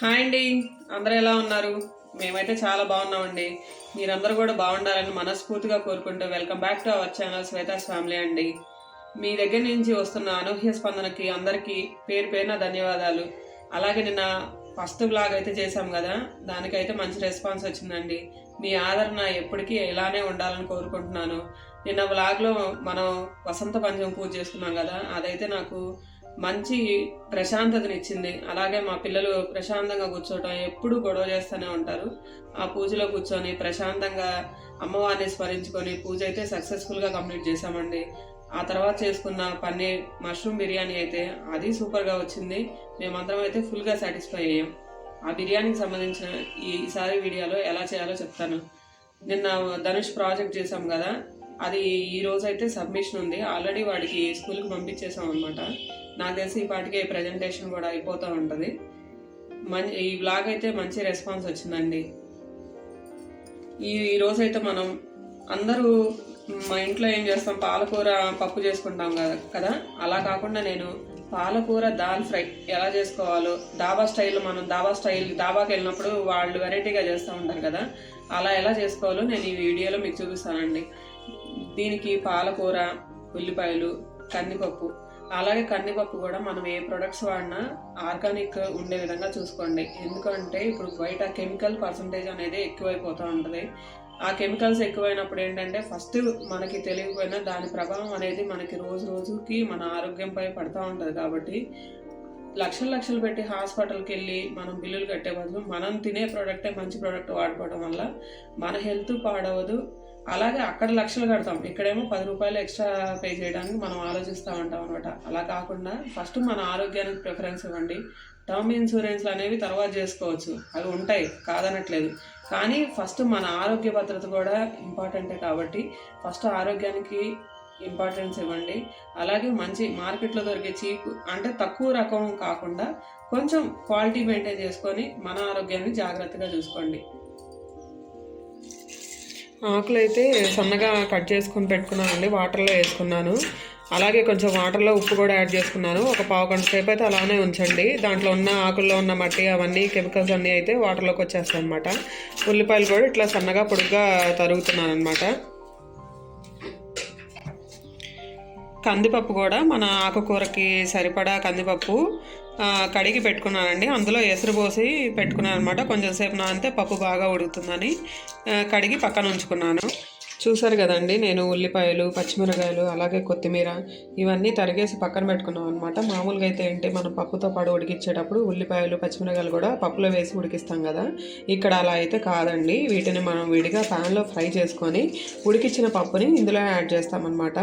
Hi అండి. అందరూ ఎలా ఉన్నారు? మేమైతే చాలా బాగున్నామండి. మీరందరూ కూడా బాగుండాలని మనస్ఫూర్తిగా కోరుకుంటూ welcome back to our channel Swetha's family అండి. మీ దగ్గర నుంచి వస్తున్న అనూహ్య స్పందనకి అందరికీ పేరు పేరున ధన్యవాదాలు. అలాగే నిన్న ఫస్ట్ బ్లాగ్ అయితే చేశాం కదా దానికైతే మంచి రెస్పాన్స్ వచ్చిందండి. మీ ఆదరణ ఎప్పటికీ ఇలానే ఉండాలని కోరుకుంటున్నాను. నిన్న బ్లాగ్లో మనం వసంత పంచం పూజ చేసుకున్నాం కదా అదైతే నాకు మంచి ప్రశాంతతనిచ్చింది. అలాగే మా పిల్లలు ప్రశాంతంగా కూర్చోవటం ఎప్పుడు గొడవ చేస్తూనే ఉంటారు. ఆ పూజలో కూర్చొని ప్రశాంతంగా అమ్మవారిని స్మరించుకొని పూజ అయితే సక్సెస్ఫుల్గా కంప్లీట్ చేశామండి. ఆ తర్వాత చేసుకున్న పన్నీర్ మష్రూమ్ బిర్యానీ అయితే అది సూపర్గా వచ్చింది. మేమందరం అయితే ఫుల్గా సాటిస్ఫై అయ్యాం. ఆ బిర్యానీకి సంబంధించిన ఈసారి వీడియోలో ఎలా చేయాలో చెప్తాను. నిన్న ధనుష్ ప్రాజెక్ట్ చేసాం కదా అది ఈ రోజు అయితే సబ్మిషన్ ఉంది. ఆల్రెడీ వాడికి స్కూల్కి పంపించేసాం అనమాట నాకు తెలిసి ఈ పాటికి ప్రజెంటేషన్ కూడా అయిపోతూ ఉంటుంది. మంచి ఈ బ్లాగ్ అయితే మంచి రెస్పాన్స్ వచ్చిందండి. ఈ ఈ రోజు అయితే మనం అందరూ మా ఇంట్లో ఏం చేస్తాం? పాలకూర పప్పు చేసుకుంటాం కదా కదా? అలా కాకుండా నేను పాలకూర దాల్ ఫ్రై ఎలా చేసుకోవాలో దాబా స్టైల్ మనం దాబా స్టైల్ దాబాకి వెళ్ళినప్పుడు వాళ్ళు వెరైటీగా చేస్తూ ఉంటారు కదా? అలా ఎలా చేసుకోవాలో నేను ఈ వీడియోలో మీకు చూపిస్తానండి. దీనికి పాలకూర ఉల్లిపాయలు కందిపప్పు. అలాగే కందిపప్పు కూడా మనం ఏ ప్రొడక్ట్స్ వాడినా ఆర్గానిక్ ఉండే విధంగా చూసుకోండి. ఎందుకంటే ఇప్పుడు బయట కెమికల్ పర్సంటేజ్ అనేది ఎక్కువైపోతూ ఉంటుంది. ఆ కెమికల్స్ ఎక్కువైనప్పుడు ఏంటంటే ఫస్ట్ మనకి తెలియకపోయినా దాని ప్రభావం అనేది మనకి రోజు రోజుకి మన ఆరోగ్యంపై పడుతూ ఉంటుంది కాబట్టి లక్షలు లక్షలు పెట్టి హాస్పిటల్కి వెళ్ళి మనం బిల్లులు కట్టే బదులు మనం తినే ప్రోడక్టే మంచి ప్రోడక్ట్ వాడుకోవడం వల్ల మన హెల్త్ పాడవదు. అలాగే అక్కడ లక్షలు కడతాం. ఇక్కడేమో పది రూపాయలు ఎక్స్ట్రా పే చేయడానికి మనం ఆలోచిస్తూ ఉంటాం అనమాట అలా కాకుండా ఫస్ట్ మన ఆరోగ్యానికి ప్రిఫరెన్స్ ఇవ్వండి. టర్మ్ ఇన్సూరెన్స్లు అనేవి తర్వాత చేసుకోవచ్చు. అవి ఉంటాయి కాదనట్లేదు. కానీ ఫస్ట్ మన ఆరోగ్య భద్రత కూడా ఇంపార్టెంటే కాబట్టి ఫస్ట్ ఆరోగ్యానికి ఇంపార్టెన్స్ ఇవ్వండి. అలాగే మంచి మార్కెట్లో దొరికే చీప్ అంటే తక్కువ రకం కాకుండా కొంచెం క్వాలిటీ మెయింటైన్ చేసుకొని మన ఆరోగ్యాన్ని జాగ్రత్తగా చూసుకోండి. ఆకులు అయితే సన్నగా కట్ చేసుకొని పెట్టుకున్నానండి వాటర్లో వేసుకున్నాను. అలాగే కొంచెం వాటర్లో ఉప్పు కూడా యాడ్ చేసుకున్నాను. ఒక పావు గంట సేపు అయితే అలానే ఉంచండి. దాంట్లో ఉన్న ఆకుల్లో ఉన్న మట్టి అవన్నీ కెమికల్స్ అన్నీ అయితే వాటర్లోకి వచ్చేస్తాయి అనమాట ఉల్లిపాయలు కూడా ఇట్లా సన్నగా పొడుగ్గా తరుగుతున్నాను అనమాట కందిపప్పు కూడా మన ఆకుకూరకి సరిపడా కందిపప్పు కడిగి పెట్టుకున్నానండి. అందులో ఎసురు పోసి పెట్టుకున్నాను అనమాట కొంచెం సేపు నానితే పప్పు బాగా ఉడుకుతుందని కడిగి పక్కన ఉంచుకున్నాను. చూసారు కదండి నేను ఉల్లిపాయలు పచ్చిమిరకాయలు అలాగే కొత్తిమీర ఇవన్నీ తరిగేసి పక్కన పెట్టుకున్నాం అనమాట మామూలుగా అయితే ఏంటి మనం పప్పుతో పాటు ఉడికించేటప్పుడు ఉల్లిపాయలు పచ్చిమిరకాయలు కూడా పప్పులో వేసి ఉడికిస్తాం కదా. ఇక్కడ అలా అయితే కాదండి. వీటిని మనం విడిగా ప్యాన్లో ఫ్రై చేసుకొని ఉడికించిన పప్పుని ఇందులో యాడ్ చేస్తామన్నమాట.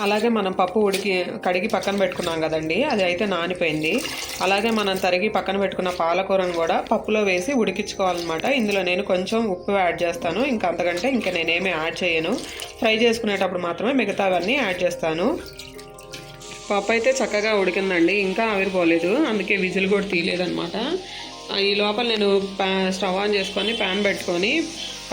అలాగే మనం పప్పు ఉడికి కడిగి పక్కన పెట్టుకున్నాం కదండి అది అయితే నానిపోయింది. అలాగే మనం తరిగి పక్కన పెట్టుకున్న పాలకూరను కూడా పప్పులో వేసి ఉడికించుకోవాలన్నమాట. ఇందులో నేను కొంచెం ఉప్పు యాడ్ చేస్తాను. ఇంకా అంతకంటే ఇంకా నేనేమి యాడ్ చేయను. ఫ్రై చేసుకునేటప్పుడు మాత్రమే మిగతావన్నీ యాడ్ చేస్తాను. పప్పు అయితే చక్కగా ఉడికిందండి. ఇంకా ఆవిరిపోలేదు. అందుకే విజిల్ కూడా తీయలేదనమాట ఈ లోపల నేను ప్యా స్టవ్ ఆన్ చేసుకొని ప్యాన్ పెట్టుకొని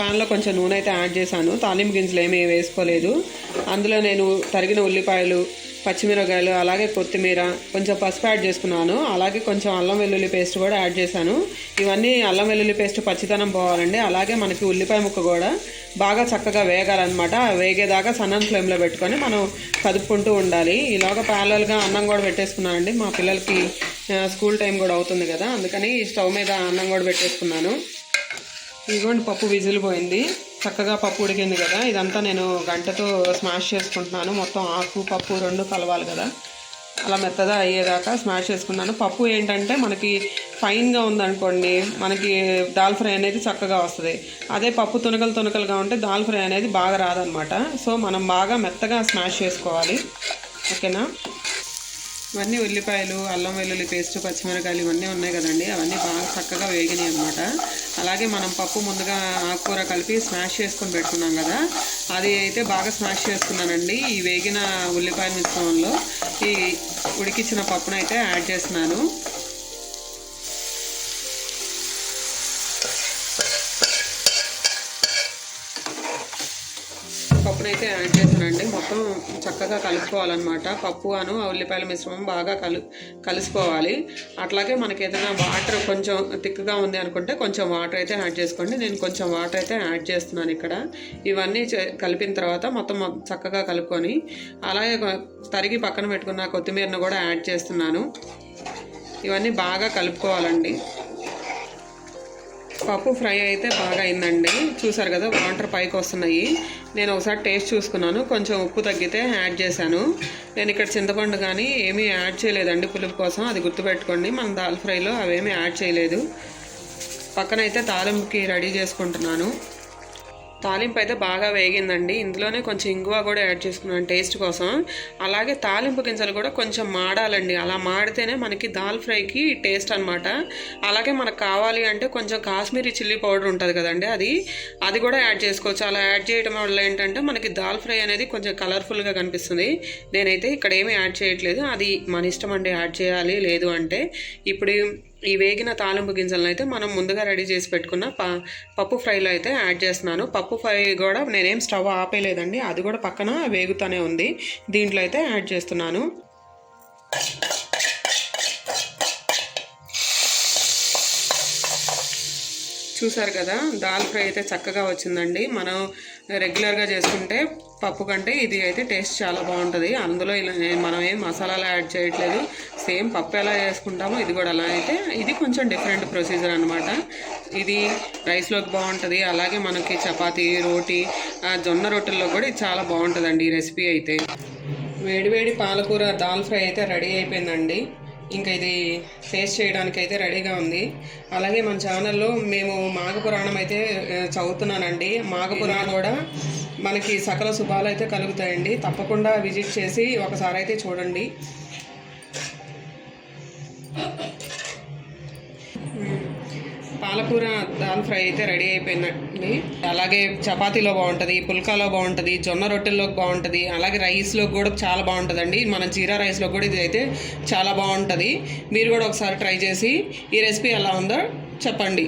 పాన్లో కొంచెం నూనె అయితే యాడ్ చేశాను. తాలింపు గింజలు ఏమీ వేసుకోలేదు. అందులో నేను తరిగిన ఉల్లిపాయలు పచ్చిమిరకాయలు అలాగే కొత్తిమీర కొంచెం పసుపు యాడ్ చేసుకున్నాను. అలాగే కొంచెం అల్లం వెల్లుల్లి పేస్ట్ కూడా యాడ్ చేశాను. ఇవన్నీ అల్లం వెల్లుల్లి పేస్ట్ పచ్చితనం పోవాలండి. అలాగే మనకి ఉల్లిపాయ ముక్క కూడా బాగా చక్కగా వేగాలన్నమాట. వేగేదాకా సన్నం ఫ్లేమ్లో పెట్టుకొని మనం కదుపుకుంటూ ఉండాలి. ఈలోగా ప్యారలల్గా అన్నం కూడా పెట్టేసుకున్నానండి. మా పిల్లలకి స్కూల్ టైం కూడా అవుతుంది కదా. అందుకని స్టవ్ మీద అన్నం కూడా పెట్టేసుకున్నాను. ఇదిగోండి పప్పు విజిల్ పోయింది చక్కగా పప్పు ఉడికింది కదా. ఇదంతా నేను గంటతో స్మాష్ చేసుకుంటున్నాను. మొత్తం ఆకు పప్పు రెండు కలవాలి కదా. అలా మెత్తగా అయ్యేదాకా స్మాష్ చేసుకున్నాను. పప్పు ఏంటంటే మనకి ఫైన్గా ఉందనుకోండి మనకి దాల్ ఫ్రై అనేది చక్కగా వస్తుంది. అదే పప్పు తునకలు తునకలుగా ఉంటే దాల్ ఫ్రై అనేది బాగా రాదనమాట. సో మనం బాగా మెత్తగా స్మాష్ చేసుకోవాలి. ఓకేనా? ఇవన్నీ ఉల్లిపాయలు అల్లం వెల్లుల్లి పేస్ట్ పచ్చిమిరకాయలు ఇవన్నీ ఉన్నాయి కదండి. అవన్నీ బాగా చక్కగా వేగినాయి అనమాట అలాగే మనం పప్పు ముందుగా ఆకుకూర కలిపి స్మాష్ చేసుకొని పెట్టుకున్నాం కదా. అది అయితే బాగా స్మాష్ చేసుకున్నానండి ఈ వేగిన ఉల్లిపాయల మిశ్రమంలో ఈ ఉడికించిన పప్పునైతే యాడ్ చేస్తున్నాను. పప్పుని అయితే యాడ్ చేశానండి. మొత్తం చక్కగా కలుపుకోవాలన్నమాట. పప్పు అను ఉల్లిపాయల మిశ్రమం బాగా కలు కలిసిపోవాలి. అట్లాగే మనకి ఏదైనా వాటర్ కొంచెం థిక్గా ఉంది అనుకుంటే కొంచెం వాటర్ అయితే యాడ్ చేసుకోండి. నేను కొంచెం వాటర్ అయితే యాడ్ చేస్తున్నాను ఇక్కడ. ఇవన్నీ కలిపిన తర్వాత మొత్తం చక్కగా కలుపుకొని అలాగే తరిగి పక్కన పెట్టుకున్న కొత్తిమీరను కూడా యాడ్ చేస్తున్నాను. ఇవన్నీ బాగా కలుపుకోవాలండి. పప్పు ఫ్రై అయితే బాగా అయిందండి. చూసారు కదా వాటర్ పైకి వస్తున్నాయి. నేను ఒకసారి టేస్ట్ చూసుకున్నాను. కొంచెం ఉప్పు తగ్గితే యాడ్ చేశాను. నేను ఇక్కడ చింతపండు కానీ ఏమీ యాడ్ చేయలేదండి పులుపు కోసం. అది గుర్తుపెట్టుకోండి. మన దాల్ ఫ్రైలో అవేమీ యాడ్ చేయలేదు. పక్కనైతే తాలింపుకి రెడీ చేసుకుంటున్నాను. తాలింపు అయితే బాగా వేగిందండి. ఇందులోనే కొంచెం ఇంగువ కూడా యాడ్ చేసుకున్నాను టేస్ట్ కోసం. అలాగే తాలింపు గింజలు కూడా కొంచెం మాడాలండి. అలా మాడితేనే మనకి దాల్ ఫ్రైకి టేస్ట్ అనమాట అలాగే మనకు కావాలి అంటే కొంచెం కాశ్మీరీ చిల్లీ పౌడర్ ఉంటుంది కదండి అది. అది కూడా యాడ్ చేసుకోవచ్చు. అలా యాడ్ చేయడం వల్ల ఏంటంటే మనకి దాల్ ఫ్రై అనేది కొంచెం కలర్ఫుల్గా కనిపిస్తుంది. నేనైతే ఇక్కడ ఏమీ యాడ్ చేయట్లేదు. అది మన ఇష్టం అండి యాడ్ చేయాలి లేదు అంటే ఇప్పుడు ఈ వేగిన తాలింపు గింజలను అయితే మనం ముందుగా రెడీ చేసి పెట్టుకున్న ప పప్పు ఫ్రైలో అయితే యాడ్ చేస్తున్నాను. పప్పు ఫ్రై కూడా నేనేం స్టవ్ ఆపేయలేదండి. అది కూడా పక్కన వేగుతూనే ఉంది. దీంట్లో అయితే యాడ్ చేస్తున్నాను. చూసారు కదా? దాల్ ఫ్రై అయితే చక్కగా వచ్చిందండి. మనం రెగ్యులర్గా చేసుకుంటే పప్పు కంటే ఇది అయితే టేస్ట్ చాలా బాగుంటుంది. అందులో ఇలా మనం ఏం మసాలాలు యాడ్ చేయట్లేదు. సేమ్ పప్పు ఎలా చేసుకుంటామో ఇది కూడా అలా అయితే ఇది కొంచెం డిఫరెంట్ ప్రొసీజర్ అనమాట ఇది రైస్లోకి బాగుంటుంది. అలాగే మనకి చపాతీ రోటీ ఆ, జొన్న రొట్టెల్లో కూడా ఇది చాలా బాగుంటుందండి ఈ రెసిపీ అయితే. వేడివేడి పాలకూర దాల్ ఫ్రై అయితే రెడీ అయిపోయిందండి. ఇంకా ఇది ఫేస్ చేయడానికి అయితే రెడీగా ఉంది. అలాగే మన ఛానల్లో మేము మాఘపురాణం అయితే చదువుతున్నానండి. మాఘపురాణం కూడా మనకి సకల శుభాలు అయితే కలుగుతాయండి. తప్పకుండా విజిట్ చేసి ఒకసారి అయితే చూడండి. పాలకూర దాల్ ఫ్రై అయితే రెడీ అయిపోయిందండి. అలాగే చపాతీలో బాగుంటుంది పుల్కాలో బాగుంటుంది జొన్న రొట్టెల్లో బాగుంటుంది అలాగే రైస్లో కూడా చాలా బాగుంటుందండి. మన జీరా రైస్లో కూడా ఇది అయితే చాలా బాగుంటుంది. మీరు కూడా ఒకసారి ట్రై చేసి ఈ రెసిపీ ఎలా ఉందో చెప్పండి.